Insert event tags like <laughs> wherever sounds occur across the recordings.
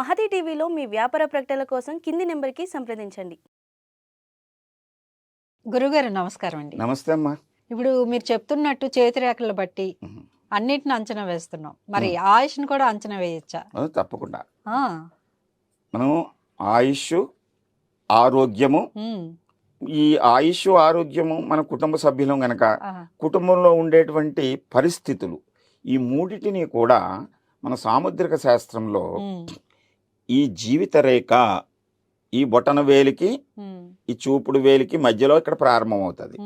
మహతి టీవీలో మీ వ్యాపార ప్రకటనల కోసం కింది నెంబర్కి సంప్రదించండి. గురుగారు నమస్కారం అండి. నమస్తే అమ్మా. ఇప్పుడు మీరు చెప్తున్నట్టు చేతిరేఖలు బట్టి ఉహు. అన్నిటిని అంచనా వేస్తున్నాం. మరి ఆయుష్ని కూడా అంచనా వేయచ్చా? తప్పకుండా. ఆ, మనం ఆయుష్ ఆరోగ్యము ఈ ఆయుష్ ఆరోగ్యము మన కుటుంబ సభ్యులం గనక కుటుంబంలో ఉండేటువంటి పరిస్థితులు ఈ మూడిటిని కూడా మన సాముద్రిక శాస్త్రంలో ఈ జీవిత రేఖ ఈ బొటన వేలికి ఈ చూపుడు వేలికి మధ్యలో ఇక్కడ ప్రారంభమవుతుంది.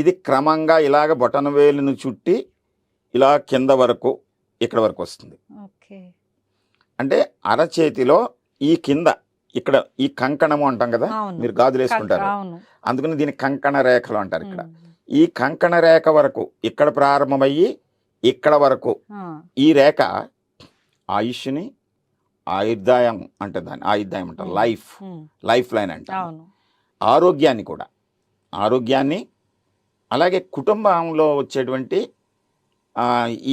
ఇది క్రమంగా ఇలాగ బొటన వేలును చుట్టి ఇలా కింద వరకు ఇక్కడ వరకు వస్తుంది. అంటే అరచేతిలో ఈ కింద ఇక్కడ ఈ కంకణము అంటాం కదా. మీరు గాజులు వేసుకుంటారు. అందుకని దీన్ని కంకణ రేఖలు అంటారు ఇక్కడ. ఈ కంకణ రేఖ వరకు ఇక్కడ ప్రారంభమయ్యి ఇక్కడ వరకు ఈ రేఖ ఆయుష్ని ఆయుర్దాయం అంటే దాన్ని ఆయుర్దాయం అంటారు. లైఫ్ లైఫ్ లైన్ అంటారు. అవును. ఆరోగ్యాన్ని కూడా ఆరోగ్యాన్ని అలాగే కుటుంబంలో వచ్చేటువంటి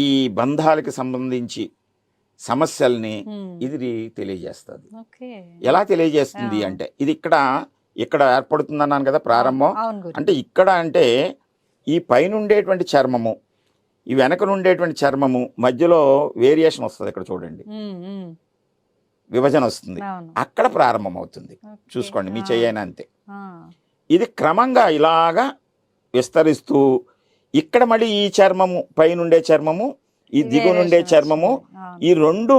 ఈ బంధాలకి సంబంధించి సమస్యల్ని ఇది తెలియజేస్తుంది. ఎలా తెలియజేస్తుంది. అంటే ఇది ఇక్కడ ఇక్కడ ఏర్పడుతుంది అన్నాను కదా ప్రారంభం. అంటే ఇక్కడ అంటే ఈ పైన ఉండేటువంటి చర్మము ఈ వెనక ఉండేటువంటి చర్మము మధ్యలో వేరియేషన్ వస్తుంది ఇక్కడ చూడండి. విభజన వస్తుంది. అక్కడ ప్రారంభం అవుతుంది ఓకే. చూసుకోండి మీ చెయ్యని అంతే. ఇది క్రమంగా ఇలాగా విస్తరిస్తూ ఇక్కడ మళ్ళీ ఈ చర్మము పైన ఉండే చర్మము ఈ దిగునుండే వేరియేషన్ చర్మము. ఈ రెండు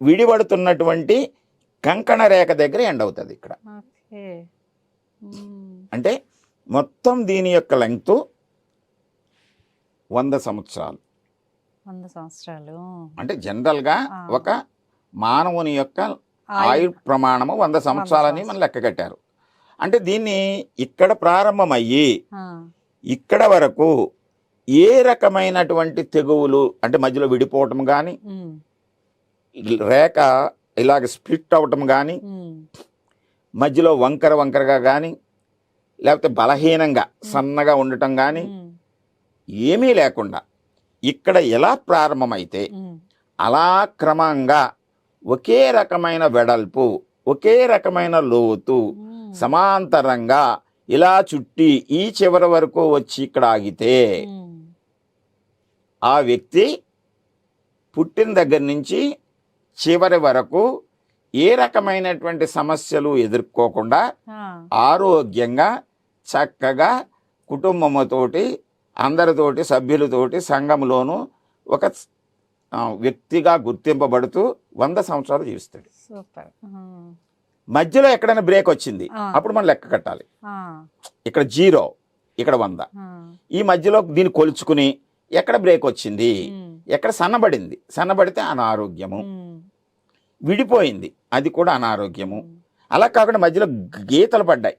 విడిపడుతున్నటువంటి కంకణ రేఖ దగ్గర ఎండ్ అవుతుంది ఇక్కడ. అంటే మొత్తం దీని యొక్క లెంగ్త్ వంద సంవత్సరాలు. వంద సంవత్సరాలు. అంటే జనరల్గా. ఒక మానవుని యొక్క ఆయు ప్రమాణము వంద సంవత్సరాలని మనం లెక్క కట్టారు. అంటే దీన్ని ఇక్కడ ప్రారంభమయ్యి ఇక్కడ వరకు ఏ రకమైనటువంటి తెగువులు అంటే మధ్యలో విడిపోవటం కానీ రేఖ ఇలాగ స్ప్లిట్ అవ్వటం కానీ మధ్యలో వంకర వంకరగా కానీ లేకపోతే బలహీనంగా సన్నగా ఉండటం కానీ ఏమీ లేకుండా ఇక్కడ ఎలా ప్రారంభమైతే అలా క్రమంగా ఒకే రకమైన వెడల్పు ఒకే రకమైన లోతు సమాంతరంగా ఇలా చుట్టి ఈ చివరి వరకు వచ్చి ఇక్కడ ఆగితే ఆ వ్యక్తి పుట్టిన దగ్గర నుంచి చివరి వరకు ఏ రకమైనటువంటి సమస్యలు ఎదుర్కోకుండా ఆరోగ్యంగా చక్కగా కుటుంబముతోటి అందరితోటి సభ్యులతోటి సంఘంలోనూ ఒక వ్యక్తిగా గుర్తింపబడుతూ వంద సంవత్సరాలు జీవిస్తాడు. మధ్యలో ఎక్కడైనా బ్రేక్ వచ్చింది. అప్పుడు మనం లెక్క కట్టాలి. ఇక్కడ జీరో ఇక్కడ వంద. ఈ మధ్యలో దీన్ని కొలుచుకుని ఎక్కడ బ్రేక్ వచ్చింది ఎక్కడ సన్నబడింది. సన్నబడితే అనారోగ్యము. విడిపోయింది అది కూడా అనారోగ్యము. అలా కాకుండా మధ్యలో గీతలు పడ్డాయి.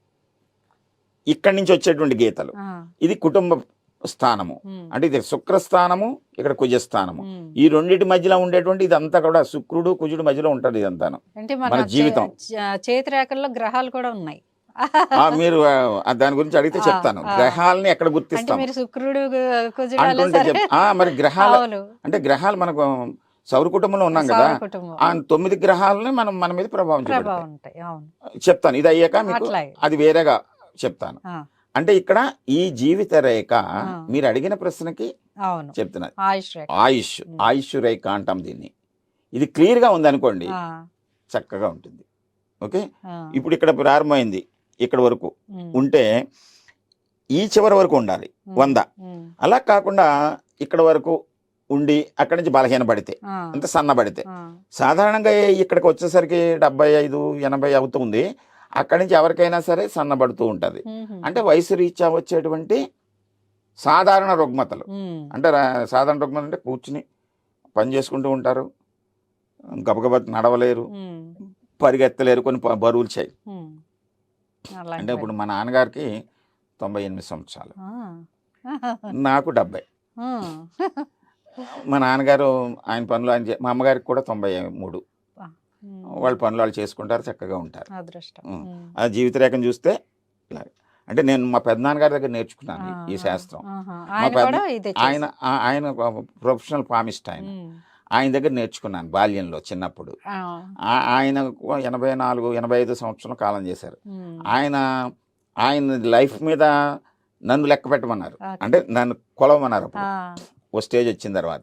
ఇక్కడి నుంచి వచ్చేటువంటి గీతలు. ఇది కుటుంబ స్థానము. అంటే ఇది శుక్రస్థానము ఇక్కడ కుజస్థానము. ఈ రెండింటి మధ్యలో ఉండేటువంటి ఇదంతా కూడా శుక్రుడు కుజుడు మధ్యలో ఉంటుంది ఇదంతాను. అంటే మన జీవితం. చేతి రేఖల్లో గ్రహాలు కూడా ఉన్నాయి. మీరు దాని గురించి అడిగితే చెప్తాను. గ్రహాలని ఎక్కడ గుర్తిస్తాం? మీరు శుక్రుడు మరి గ్రహాలు అంటే గ్రహాలు మనకు సౌర కుటుంబంలో ఉన్నాం కదా. ఆ తొమ్మిది గ్రహాలని మనం మన మీద ప్రభావం చెప్తాను. ఇది అయ్యాక మీకు అది వేరేగా చెప్తాను. అంటే ఇక్కడ ఈ జీవిత రేఖ. మీరు అడిగిన ప్రశ్నకి అవును. చెప్తున్నది ఆయుష్ ఆయుష్ రేఖ అంటాం దీన్ని. ఇది క్లియర్గా ఉంది అనుకోండి ఆ, చక్కగా ఉంటుంది. ఓకే? ఇప్పుడు ఇక్కడ ప్రారంభమైంది ఇక్కడ వరకు. ఉంటే ఈ చివరి వరకు ఉండాలి. వంద. అలా కాకుండా ఇక్కడ వరకు ఉండి అక్కడి నుంచి బలహీన పడితే అంత సన్నబడితే ఆ, సాధారణంగా ఇక్కడికి వచ్చేసరికి డెబ్బై ఐదు ఎనభై అవుతుంది అక్కడి నుంచి ఎవరికైనా సరే సన్నబడుతూ ఉంటుంది. అంటే వయసు రీత్యా వచ్చేటువంటి సాధారణ రుగ్మతలు. అంటే సాధారణ రుగ్మత అంటే కూర్చుని పని చేసుకుంటూ ఉంటారు. గబగబ నడవలేరు. పరిగెత్తలేరు. కొన్ని బరువులు చేయి. అంటే. ఇప్పుడు మా నాన్నగారికి తొంభై ఎనిమిది సంవత్సరాలు. నాకు డెబ్బై. మా నాన్నగారు ఆయన పనులు ఆయన మా అమ్మగారికి కూడా తొంభై మూడు. వాళ్ళ పనులు వాళ్ళు చేసుకుంటారు చక్కగా ఉంటారు. ఆ జీవిత రేఖను చూస్తే అంటే నేను మా పెద్దనాన్నగారి దగ్గర నేర్చుకున్నాను ఈ- శాస్త్రం. మా ఆయన పెద్ద- ఆయన ఆయన ప్రొఫెషనల్ పామిస్ట్ ఆయన. ఆయన దగ్గర నేర్చుకున్నాను బాల్యంలో చిన్నప్పుడు. ఆయన ఎనభై నాలుగు ఎనభై ఐదు సంవత్సరం కాలం చేశారు. ఆయన ఆయన లైఫ్ మీద నన్ను లెక్క పెట్టమన్నారు. అంటే నన్ను కొలవమన్నారు ఓ స్టేజ్ వచ్చిన తర్వాత.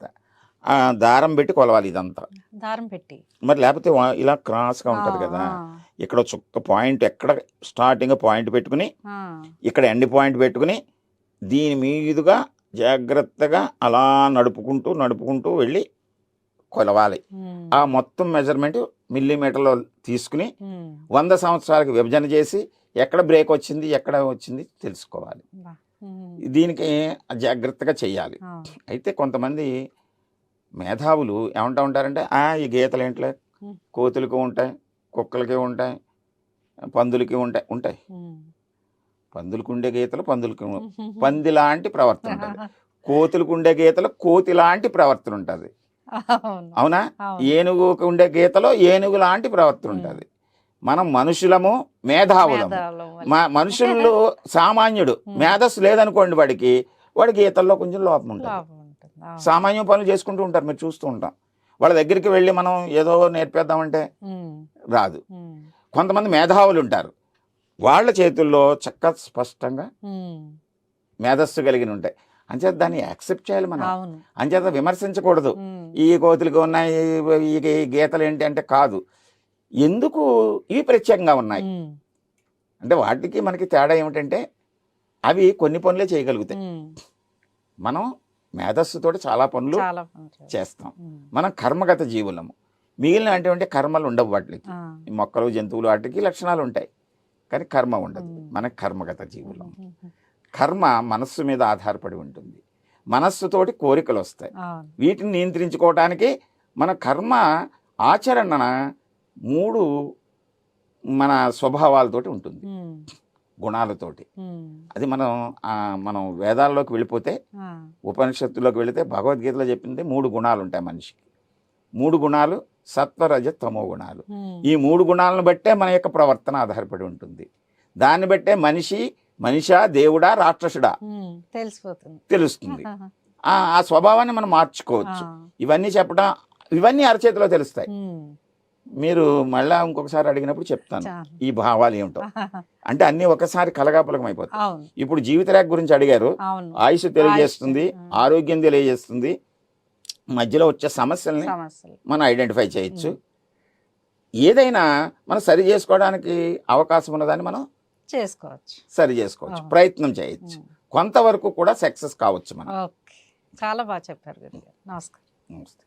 దారం పెట్టి కొలవాలి ఇదంతా. దారం పెట్టి. మరి లేకపోతే ఇలా క్రాస్గా ఉంటుంది కదా. ఇక్కడ చుక్క పాయింట్ ఎక్కడ స్టార్టింగ్ పాయింట్ పెట్టుకుని ఇక్కడ ఎండ్ పాయింట్ పెట్టుకుని దీని మీదుగా జాగ్రత్తగా అలా నడుపుకుంటూ నడుపుకుంటూ వెళ్ళి కొలవాలి. ఆ మొత్తం మెజర్మెంట్ మిల్లీమీటర్లో తీసుకుని వంద సంవత్సరాలకు విభజన చేసి ఎక్కడ బ్రేక్ వచ్చింది ఎక్కడ వచ్చింది తెలుసుకోవాలి. దీనికి జాగ్రత్తగా చేయాలి. అయితే కొంతమంది మేధావులు ఏమంటా ఉంటారంటే ఆ ఈ గీతలు ఏంట్లే. కోతులకి ఉంటాయి కుక్కలకి ఉంటాయి పందులకి ఉంటాయి ఉంటాయి పందులకు ఉండే గీతలు పందులకి <laughs> పంది లాంటి ప్రవర్తన ఉంటుంది కోతులకు ఉండే గీతలు కోతి లాంటి ప్రవర్తన ఉంటుంది అవును. ఏనుగుకు ఉండే గీతలో ఏనుగు లాంటి ప్రవర్తన ఉంటుంది మనం మనుషులము మేధావులము. మా మనుషుల్లో సామాన్యుడు. మేధస్సు లేదనుకోండి వాడికి వాడి గీతల్లో కొంచెం లోపం ఉంటుంది. సామాన్య పనులు చేసుకుంటూ ఉంటారు మీరు చూస్తూ ఉంటాం. వాళ్ళ దగ్గరికి వెళ్ళి మనం ఏదో నేర్పేద్దామంటే రాదు. కొంతమంది మేధావులు ఉంటారు. వాళ్ళ చేతుల్లో చక్క స్పష్టంగా మేధస్సు కలిగి ఉంటాయి. అంచేత దాన్ని యాక్సెప్ట్ చేయాలి మనం. అంచేత విమర్శించకూడదు. ఈ కోతులకి ఉన్నాయి ఈ గీతలు ఏంటి అంటే కాదు. ఎందుకు ఇవి ప్రత్యేకంగా ఉన్నాయి? అంటే వాటికి మనకి తేడా ఏమిటంటే అవి కొన్ని పనులే చేయగలుగుతాయి. మనం మేధస్సుతోటి చాలా పనులు. చేస్తాం. మనం కర్మగత జీవులము. మిగిలిన అటువంటి కర్మలు ఉండవు వాటికి. మొక్కలు జంతువులు వాటికి లక్షణాలు ఉంటాయి. కానీ కర్మ ఉండదు. మన కర్మగత జీవులం. కర్మ మనస్సు మీద ఆధారపడి ఉంటుంది. మనస్సుతోటి కోరికలు వస్తాయి. వీటిని నియంత్రించుకోవడానికి మన కర్మ ఆచరణ మూడు మన స్వభావాలతోటి ఉంటుంది. గుణాలతోటి. అది మనం మనం వేదాల్లోకి వెళ్ళిపోతే ఉపనిషత్తులోకి వెళితే భగవద్గీతలో చెప్పింది మూడు గుణాలు ఉంటాయి మనిషికి. మూడు గుణాలు సత్వరజ తమో గుణాలు. ఈ మూడు గుణాలను బట్టే మన యొక్క ప్రవర్తన ఆధారపడి ఉంటుంది. దాన్ని బట్టే మనిషి మనిషా దేవుడా రాక్షసుడా? తెలిసిపోతుంది. తెలుస్తుంది. ఆ ఆ స్వభావాన్ని మనం మార్చుకోవచ్చు. ఇవన్నీ చెప్పడం ఇవన్నీ అరచేతిలో తెలుస్తాయి. మీరు మళ్ళా ఇంకొకసారి అడిగినప్పుడు చెప్తాను. ఈ భావాలు ఏమిటో. <laughs> అంటే అన్నీ ఒకసారి కలగాపులకం అయిపోతాయి. ఇప్పుడు జీవిత రేఖ గురించి అడిగారు. ఆయుష్ తెలియజేస్తుంది ఆరోగ్యం తెలియజేస్తుంది. మధ్యలో వచ్చే సమస్యల్ని సమస్యలు. మనం ఐడెంటిఫై చేయొచ్చు. ఏదైనా మనం సరి చేసుకోవడానికి అవకాశం ఉన్నదాన్ని మనం చేసుకోవచ్చు. సరి చేసుకోవచ్చు. ప్రయత్నం చేయొచ్చు. కొంతవరకు కూడా సక్సెస్ కావచ్చు మనం. చాలా బాగా చెప్పారు నమస్కారం. నమస్తే.